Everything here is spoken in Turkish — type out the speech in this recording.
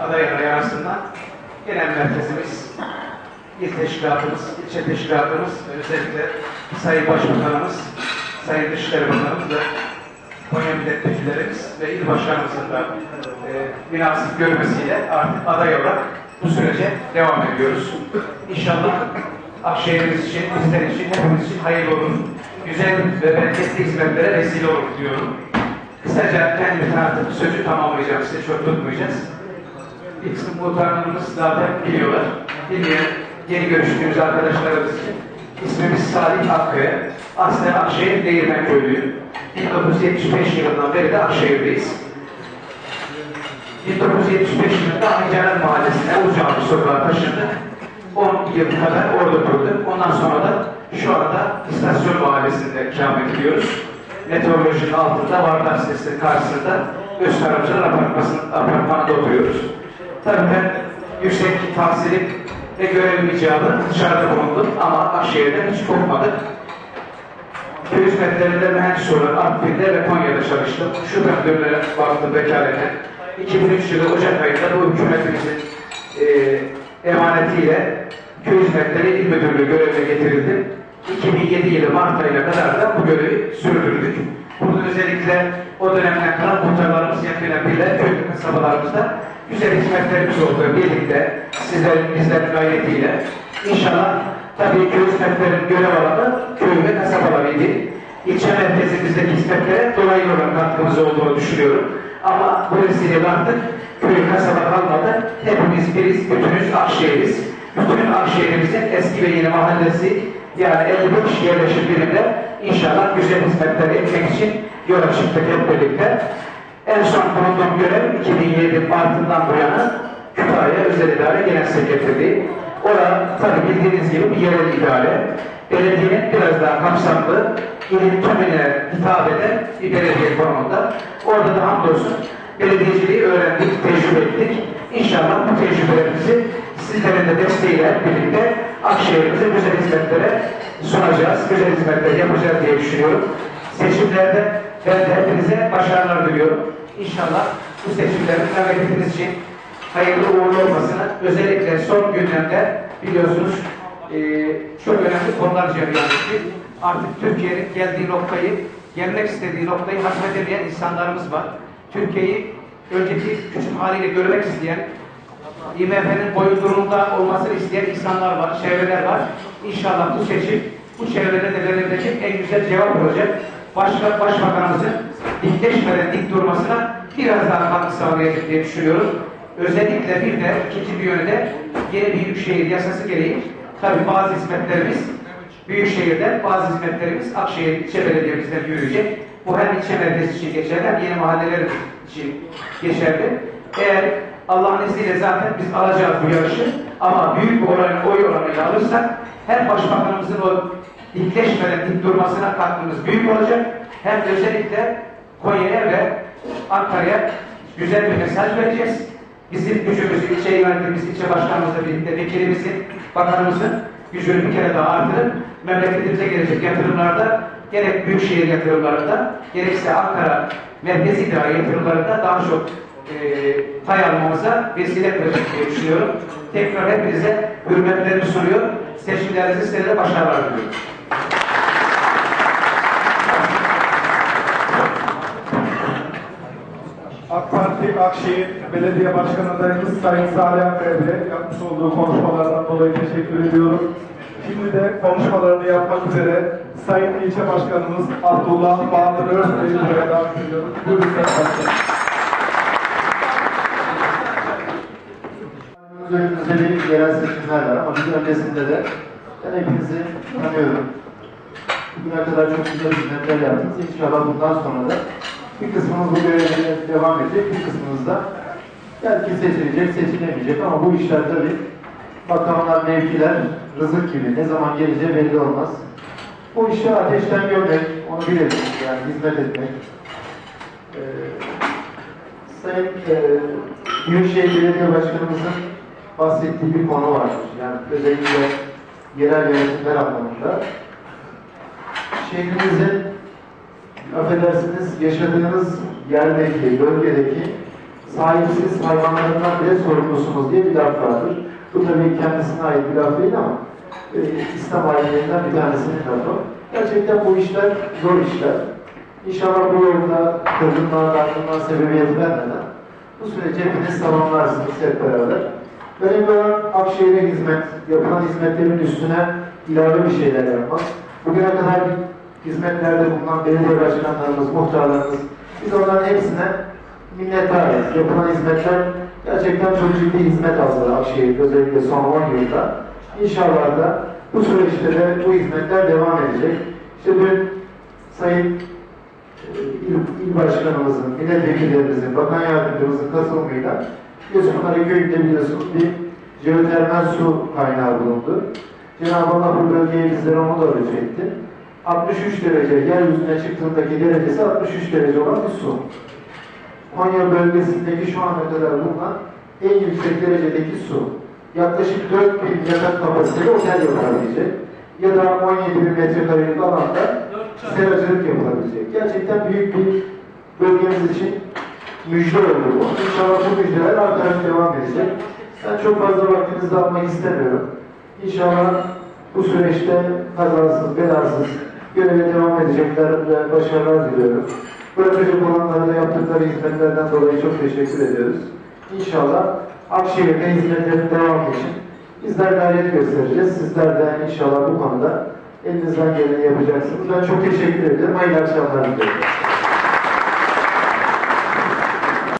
aday adayı arasında genel merkezimiz, il teşkilatımız, ilçe teşkilatımız ve özellikle Sayın Başbakanımız, Sayın Dışişleri Bakanımız ve Konya milletvekillerimiz ve il başkanımızın da e, münasip görmesiyle artık aday olarak bu sürece devam ediyoruz. İnşallah Akşehir'imiz için, bizler için, hepimiz için hayırlı olur. Güzel ve bereketli hizmetlere vesile olur diyorum. Kısaca kendimi tanıtıp sözü tamamlayacağım. Size çok tutmayacağız. İlk muhtarlarımız zaten biliyorlar. Bilmeyen yeni görüştüğümüz arkadaşlarımız. İsmimiz Salih Akkaya. Aslen Akşehir Değirmen Köylüyüm. 1975 yılından beri de Akşehir'deyiz. 1975 yılında Ancaran Mahallesi'ne Ucağlı Sokağa taşındık. 10 yıl kadar orada durduk. Ondan sonra da şu anda İstasyon Mahallesi'nde ikamet ediyoruz. Meteorolojinin altında Vardar Sitesi'nin karşısında Apartmanı'nın apartmanında oturuyoruz. Tabii ben yüksek tahsilim ve görevim icabı dışarıda bulundum ama Akşehir'den hiç kopmadık. Köy hizmetlerinde mühendis olarak Artvin'de ve Konya'da çalıştım. Şu dönemlere baktım vekalete. 2003 yılı Ocak ayında bu hükümetimizin e, emanetiyle köy hizmetleri il müdürlüğü görevine getirildim. 2007 yılı Mart ayına kadar da bu görevi sürdürdük. Burada özellikle o dönemden kalan muhtarlarımız yakınlarıyla köy kasabalarımızda güzel hizmetlerimiz oldu birlikte sizlerin bizlerin gayretiyle. İnşallah tabii köy hizmetlerin görev alanı köy ve kasabalarıydı. İlçe merkezimizdeki hizmetlere dolaylı olarak katkımız olduğunu düşünüyorum. Ama bu vesileyle artık köy kasaba kalmadı. Hepimiz biriz, bütünüz Akşehir'iz. Bütün Akşehir'imizin eski ve yeni mahallesi yani 55 yerleşim birimde inşallah güzel hizmetler etmek için yola çıktık hep birlikte. En son bulunduğum görev 2007 Mart'ından bu yana Kütahya Özel İdare Genel Sekreterliği. Orada tabii bildiğiniz gibi bir yerel idare. Belediyenin biraz daha kapsamlı, ilin tümüne hitap eden bir belediye konumunda. Orada da hamdolsun belediyeciliği öğrendik, tecrübe ettik. İnşallah bu tecrübelerimizi sizlerin de desteğiyle birlikte Akşehir'imize güzel hizmetlere sunacağız, güzel hizmetler yapacağız diye düşünüyorum. Seçimlerde hepinize başarılar diliyorum. İnşallah bu seçimlerin memleketimiz için hayırlı uğurlu olmasını özellikle son günlerde biliyorsunuz e, çok önemli konular cereyan etti. Artık Türkiye'nin geldiği noktayı, gelmek istediği noktayı hazmedemeyen insanlarımız var. Türkiye'yi önceki küçük haliyle görmek isteyen, IMF'nin boyundurumunda olmasını isteyen insanlar var, çevreler var. İnşallah bu seçim bu çevrelerde verilecek en güzel cevap olacak. Başka, başbakanımızın dikleşmeden dik durmasına biraz daha katkı sağlayacak diye düşünüyorum. Özellikle bir de ikinci bir yönde yeni büyükşehir yasası gereği tabii bazı hizmetlerimiz büyükşehirden, bazı hizmetlerimiz Akşehir ilçe belediyemizden yürüyecek. Bu hem ilçe merkezi için geçerli hem yeni mahalleler için geçerli. Eğer Allah'ın izniyle zaten biz alacağız bu yarışı ama büyük bir oranın oy oranıyla alırsak hem başbakanımızın o dikleşmeden dik durmasına katkımız büyük olacak hem özellikle Konya'ya ve Ankara'ya güzel bir mesaj vereceğiz. Bizim gücümüzü, ilçe yönetimimiz, ilçe başkanımızla birlikte vekilimizin, bakanımızın gücünü bir kere daha artırıp memleketimize gelecek yatırımlarda gerek büyükşehir yatırımlarında gerekse Ankara merkezi idare yatırımlarında daha çok e, pay almamıza vesile kılacak diye düşünüyorum. Tekrar hepinize hürmetlerimi sunuyor. Seçimlerinizde size başarılar diliyorum. AK Parti Akşehir Belediye Başkanı adayımız Sayın Salih Bey yapmış olduğu konuşmalardan dolayı teşekkür ediyorum. Şimdi de konuşmalarını yapmak üzere Sayın İlçe Başkanımız Abdullah Bahadır Özbey'i buraya davet ediyoruz. Buyurun Sayın Başkanım. Önümüzde yerel seçimler var ama biz öncesinde de ben hepinizi tanıyorum. Bugüne kadar çok güzel hizmetler yaptınız. İnşallah bundan sonra da bir kısmınız bu görevlere devam edecek, bir kısmınız da belki seçilecek, seçilemeyecek ama bu işler tabii makamlar, mevkiler, rızık gibi ne zaman geleceği belli olmaz. Bu işi ateşten görmek, onu bilelim, yani hizmet etmek. Ee, Sayın e, Büyükşehir Belediye Başkanımızın bahsettiği bir konu var. Yani özellikle yerel yönetimler anlamında. Şehrimizin affedersiniz yaşadığınız yerdeki, bölgedeki sahipsiz hayvanlarından bile sorumlusunuz diye bir laf vardır. Bu tabii kendisine ait bir laf değil ama e, İslam alimlerinden bir tanesinin lafı. Gerçekten bu işler zor işler. İnşallah bu yolda kırgınlığa, dargınlığa sebebiyet vermeden bu süreci hepiniz tamamlarsınız hep beraber. Önemli olan Akşehir'e hizmet, yapılan hizmetlerin üstüne ilave bir şeyler yapmak. Bugüne kadar hizmetlerde bulunan belediye başkanlarımız, muhtarlarımız, biz onların hepsine minnettarız. Yapılan hizmetler gerçekten çok ciddi hizmet aldı Akşehir, özellikle son 10 yılda. İnşallah da bu süreçte de bu hizmetler devam edecek. İşte dün Sayın e, il, il başkanımızın, milletvekillerimizin, bakan yardımcımızın katılımıyla Yusufları köyünde biliyorsunuz bir jeotermal su kaynağı bulundu. Cenab-ı Allah bu bölgeye bizlere onu da lütfetti. 63 derece, yeryüzüne çıktığındaki derecesi 63 derece olan bir su. Konya bölgesindeki şu ana kadar bulunan en yüksek derecedeki su. Yaklaşık 4000 yatak kapasiteli otel yapılabilecek. Ya da 17 bin metrekarelik alanda seracılık yapılabilecek. Gerçekten büyük bir bölgemiz için müjde oldu. İnşallah bu müjdeler artarak devam edecek. Ben çok fazla vaktinizi almak istemiyorum. İnşallah bu süreçte kazasız, belasız göreve devam edecekler ve başarılar diliyorum. Bırakacak olanlara da yaptıkları hizmetlerden dolayı çok teşekkür ediyoruz. İnşallah Akşehir'de hizmetlerin devamı için bizler gayret göstereceğiz. Sizler de inşallah bu konuda elinizden geleni yapacaksınız. Ben çok teşekkür ediyorum. Hayırlı akşamlar diliyorum.